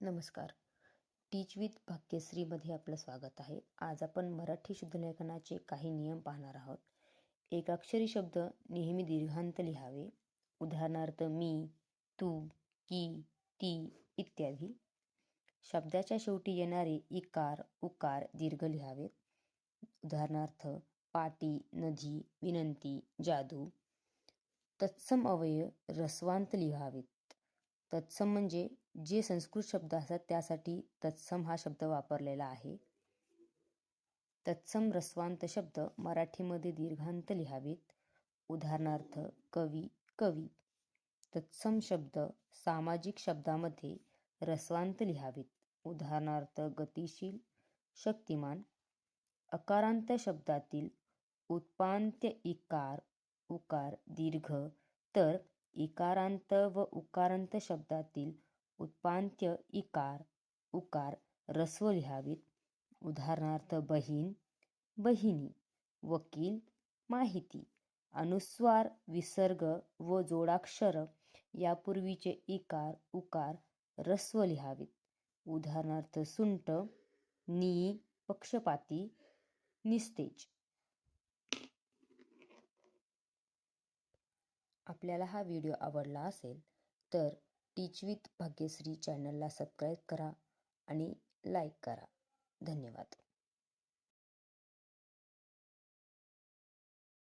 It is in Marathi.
नमस्कार. टीच विथ भाग्यश्रीमध्ये आपलं स्वागत आहे. आज आपण मराठी शुद्धलेखनाचे काही नियम पाहणार आहोत. एकाक्षरी शब्द नेहमी दीर्घांत लिहावे. उदाहरणार्थ मी तू की ती इत्यादी. शब्दाच्या शेवटी येणारे इकार उकार दीर्घ लिहावेत उदाहरणार्थ पाटी नदी विनंती जादू. तत्सम अवयव रस्वांत लिहावेत. तत्सम म्हणजे जे संस्कृत शब्द असतात त्यासाठी तत्सम हा शब्द वापरलेला आहे. तत्सम रस्वांत शब्द मराठीमध्ये दीर्घांत लिहावेत. उदाहरणार्थ कवी कवी. तत्सम शब्द सामाजिक शब्दामध्ये रस्वांत लिहावेत. उदाहरणार्थ गतिशील शक्तिमान. अकारांत शब्दातील उत्पांत्य इकार उकार दीर्घ. तर इकारांत व उकारांत शब्दातील उत्पांत्य इकार उकार रस्व लिहावीत. उदाहरणार्थ बहीण बहिणी वकील माहिती अनुस्वार विसर्ग व जोडाक्षर यापूर्वीचे इकार उकार रस्व लिहावीत. उदाहरणार्थ सुंट नी पक्षपाती निस्तेज. आपल्याला हा व्हिडिओ आवडला असेल तर टीच विथ भाग्यश्री चॅनलला सबस्क्राईब करा आणि लाईक करा. धन्यवाद.